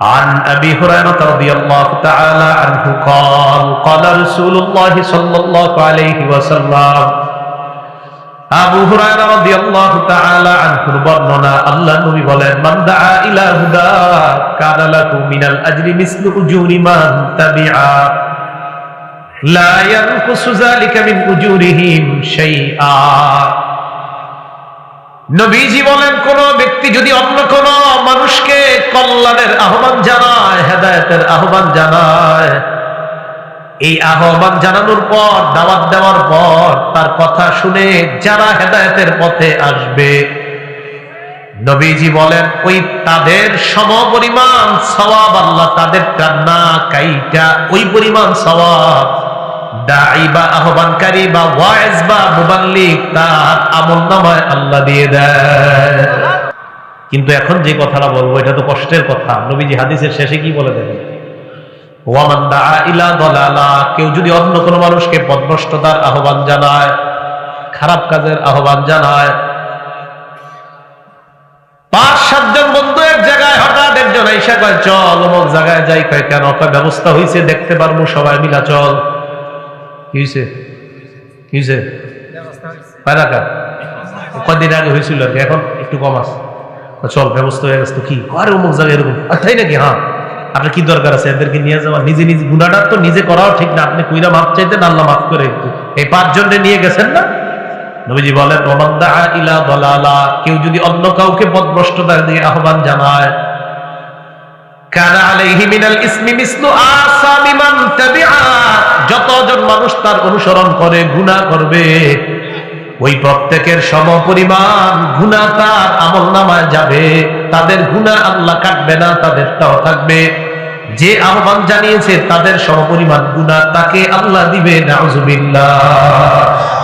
عن أبي هريرة رضي الله تعالى عنه قال قال رسول الله صلى الله عليه وسلم আবু হুরায়রা রাদিয়াল্লাহু তাআলা আনহুর বর্ণনা আল্লাহ নবী বলেন মান দাআ ইলা হুদা কানা লাহু মিনাল আজরি মিসলু উজুরি মান তাবিআ লা ইয়ানকুসু যালিকা মিন উজুরিহিম শাইআ নবীজি বলেন কোন ব্যক্তি যদি অন্য কোন মানুষকে কল্যাণের আহ্বান জানায়, হেদায়েতের আহ্বান জানায়। এই আহ্বান জানানোর পর, দাওয়াত দেওয়ার পর, তার কথা শুনে যারা হেদায়েতের পথে আসবে, নবীজি বলেন, ওই তাদের সম সমপরিমাণ সওয়াব আল্লাহ তাদের কান্না কাইটা, ওই পরিমাণ সওয়াব। দাঈ বা আহ্বানকারী বা ওয়াইজ বা মুবাল্লিগ তার আমল নামায় আল্লাহ দিয়ে দেয়। কিন্তু এখন যে কথাটা বলব এটা তো কষ্টের কথা। নবীজি হাদিসের শেষে কি বলে দেবেন? কেউ যদি অন্য কোনো মানুষকে পথভ্রষ্টতার আহ্বান জানায় খারাপ কাজের আহ্বান জানায় পাঁচ সাতজন বন্ধু এক জায়গায় হঠাৎ একজন আইসা কয় চল অমুক জায়গায় যাই। কয় কেন? কয় ব্যবস্থা হয়েছে দেখতে পারব সবাই মিলা চল। কি হয়েছে কি হয়েছে কদিন আগে হয়েছিল এখন একটু কম আছে। চল, ব্যবস্থা হয়ে গেছে তো কি? আরে, অমুক জায়গায় এরকম। আর তাই নাকি হ্যাঁ? আপনার কি দরকার আছে? এদেরকে নিয়ে যাওয়া। নিজে নিজে গুণাটা তো নিজে করাও ঠিক না। আপনি কুইরা মাপ চাইতেন আল্লাহ মাফ করে এই পাঁচজনকে নিয়ে গেছেন না? নবীজি বলেন ইলা দালালা। কেউ যদি অন্য কাউকে পথভ্রষ্টতার দিয়ে আহ্বান জানায় যতজন মানুষ তার অনুসরণ করে, গুনাহ করবে। ওই প্রত্যেকের সম পরিমাণ গুণা তার আমল নামায় যাবে। তাদের গুণা আল্লাহ কাটবে না, তাদের তাও থাকবে। যে আহ্বান জানিয়েছে, তাদের সমপরিমাণ গুণা তাকে আল্লাহ দিবে, নাউজুবিল্লাহ।